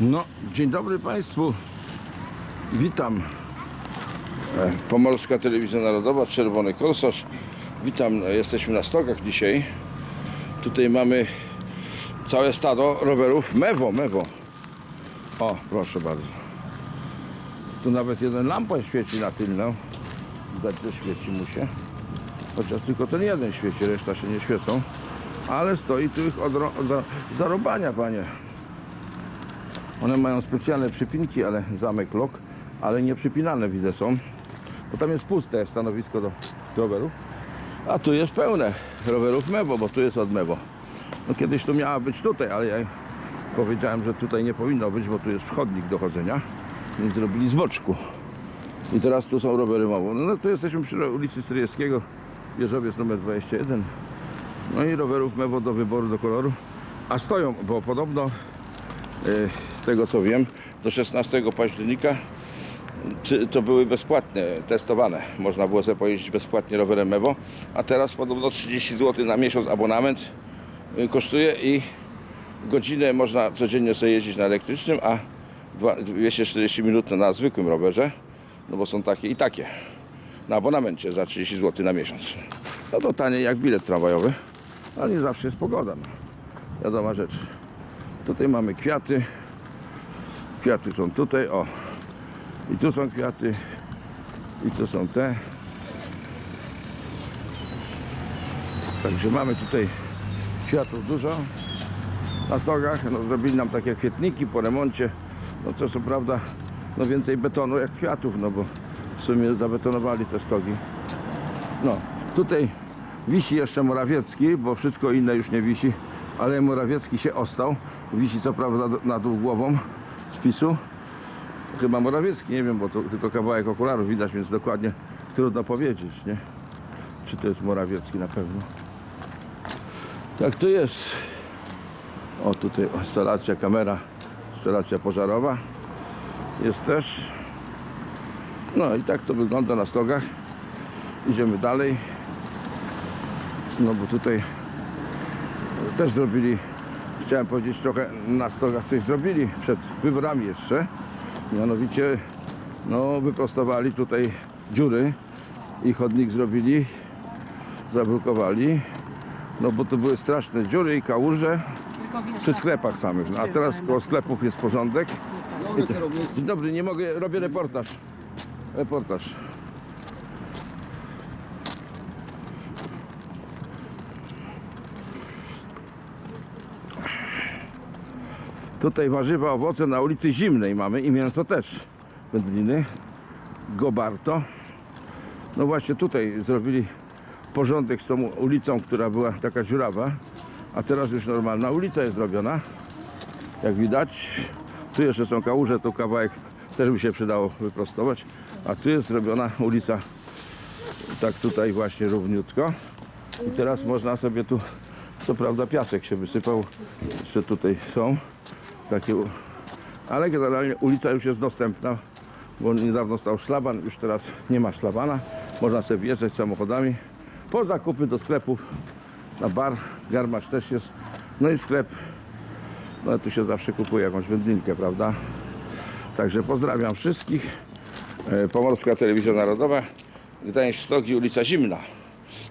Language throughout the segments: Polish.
No, dzień dobry Państwu. Witam. E, Pomorska Telewizja Narodowa, Czerwony Korsarz. Witam, e, jesteśmy na stokach dzisiaj. Tutaj mamy całe stado rowerów Mewo, Mewo. O, proszę bardzo. Tu nawet jeden lampa świeci na tylną. Widać, że świeci mu się. Chociaż tylko ten jeden świeci, reszta się nie świecą. Ale stoi tu ich od, od za- zarobania, panie. One mają specjalne przypinki, ale zamek lok, ale nie przypinane widzę są. Bo tam jest puste stanowisko do rowerów. A tu jest pełne rowerów Mewo, bo tu jest od Mewo. No kiedyś to miała być tutaj, ale ja powiedziałem, że tutaj nie powinno być, bo tu jest chodnik do chodzenia. Więc zrobili z boczku. I teraz tu są rowery Mewo. No, no tu jesteśmy przy ulicy Stryjewskiego, wieżowiec numer 21. No i rowerów Mewo do wyboru, do koloru. A stoją, bo podobno z tego co wiem, do 16 października to były bezpłatne, testowane. Można było sobie pojeździć bezpłatnie rowerem Mewo, a teraz podobno 30 zł na miesiąc abonament y, kosztuje i godzinę można codziennie sobie jeździć na elektrycznym, a dwa- 240 minut na zwykłym rowerze, no bo są takie i takie. Na abonamencie za 30 zł na miesiąc. No to taniej jak bilet tramwajowy, ale nie zawsze jest pogoda. No. Wiadoma rzecz. Tutaj mamy kwiaty. Kwiaty są tutaj, o. I tu są kwiaty. I tu są te. Także mamy tutaj kwiatów dużo na stogach. No, zrobili nam takie kwietniki po remoncie. No co co prawda no więcej betonu jak kwiatów, no bo w sumie zabetonowali te stogi. No, tutaj wisi jeszcze Morawiecki, bo wszystko inne już nie wisi, ale Morawiecki się ostał. Wisi co prawda do- na dół głową z PiSu. Chyba Morawiecki, nie wiem, bo to tylko kawałek okularów widać, więc dokładnie trudno powiedzieć, nie? Czy to jest Morawiecki na pewno. Tak to jest. O, tutaj instalacja, kamera, instalacja pożarowa jest też. No i tak to wygląda na stogach. Idziemy dalej. No bo tutaj też zrobili, chciałem powiedzieć trochę na stogach coś zrobili przed wyborami jeszcze. Mianowicie no wyprostowali tutaj dziury i chodnik zrobili, zablokowali. No bo to były straszne dziury i kałuże przy sklepach samych. No, a teraz koło sklepów jest porządek. Dzień dobry, nie mogę, robię reportaż. Reportaż. Tutaj warzywa, owoce na ulicy Zimnej mamy i mięso też. Wędliny, Gobarto. No właśnie tutaj zrobili porządek z tą ulicą, która była taka dziurawa. A teraz już normalna ulica jest zrobiona. Jak widać. Tu jeszcze są kałuże, tu kawałek też by się przydało wyprostować. A tu jest zrobiona ulica tak tutaj właśnie równiutko. I teraz można sobie tu, co prawda piasek się wysypał, jeszcze tutaj są takie, ale generalnie ulica już jest dostępna, bo niedawno stał szlaban, już teraz nie ma szlabana. Można sobie wjeżdżać samochodami po zakupy do sklepów, na bar, garmasz też jest, no i sklep, no tu się zawsze kupuje jakąś wędlinkę, prawda? Także pozdrawiam wszystkich. E, Pomorska Telewizja Narodowa, Gdańsk Stogi, ulica Zimna.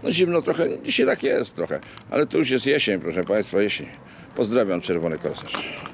No zimno trochę, dzisiaj tak jest trochę, ale to już jest jesień, proszę Państwa, jesień. Pozdrawiam, Czerwony Korsarz.